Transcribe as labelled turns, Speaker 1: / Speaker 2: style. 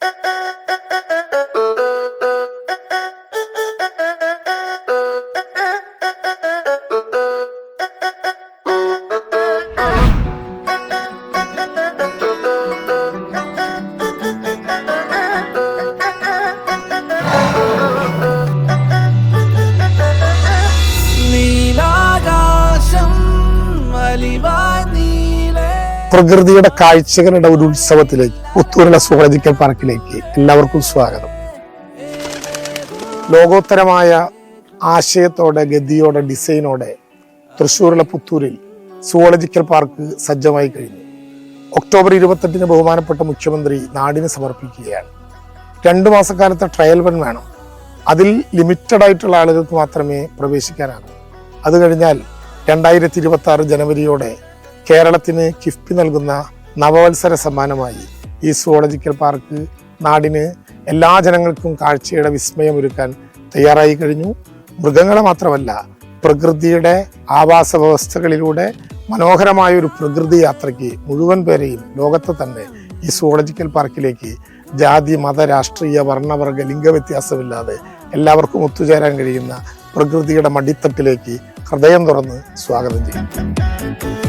Speaker 1: Uh-uh.
Speaker 2: പ്രകൃതിയുടെ കാഴ്ചകളുടെ ഒരു ഉത്സവത്തിലേക്ക് പുത്തൂരിലെ സുവളജിക്കൽ പാർക്കിലേക്ക് എല്ലാവർക്കും സ്വാഗതം. ലോകോത്തരമായ ആശയത്തോടെ ഗതിയോടെ ഡിസൈനോടെ തൃശ്ശൂരിലെ പുത്തൂരിൽ സുവോളജിക്കൽ പാർക്ക് സജ്ജമായി കഴിഞ്ഞു. ഒക്ടോബർ ഇരുപത്തെട്ടിന് ബഹുമാനപ്പെട്ട മുഖ്യമന്ത്രി നാടിന് സമർപ്പിക്കുകയാണ്. രണ്ടു മാസക്കാലത്തെ ട്രയൽ റൺ വേണം. അതിൽ ലിമിറ്റഡ് ആയിട്ടുള്ള ആളുകൾക്ക് മാത്രമേ പ്രവേശിക്കാനാകൂ. അത് കഴിഞ്ഞാൽ രണ്ടായിരത്തി ഇരുപത്തി ആറ് ജനുവരിയോടെ കേരളത്തിന് കിഫ്ബി നൽകുന്ന നവവത്സര സമ്മാനമായി ഈ സുവോളജിക്കൽ പാർക്ക് നാടിന് എല്ലാ ജനങ്ങൾക്കും കാഴ്ചയുടെ വിസ്മയം ഒരുക്കാൻ തയ്യാറായി കഴിഞ്ഞു. മൃഗങ്ങളെ മാത്രമല്ല പ്രകൃതിയുടെ ആവാസ വ്യവസ്ഥകളിലൂടെ മനോഹരമായ ഒരു പ്രകൃതി യാത്രയ്ക്ക് മുഴുവൻ പേരെയും ലോകത്തെ തന്നെ ഈ സുവോളജിക്കൽ പാർക്കിലേക്ക് ജാതി മത രാഷ്ട്രീയ വർണവർഗ ലിംഗവ്യത്യാസമില്ലാതെ എല്ലാവർക്കും ഒത്തുചേരാൻ കഴിയുന്ന പ്രകൃതിയുടെ മടിത്തട്ടിലേക്ക് ഹൃദയം തുറന്ന് സ്വാഗതം ചെയ്യും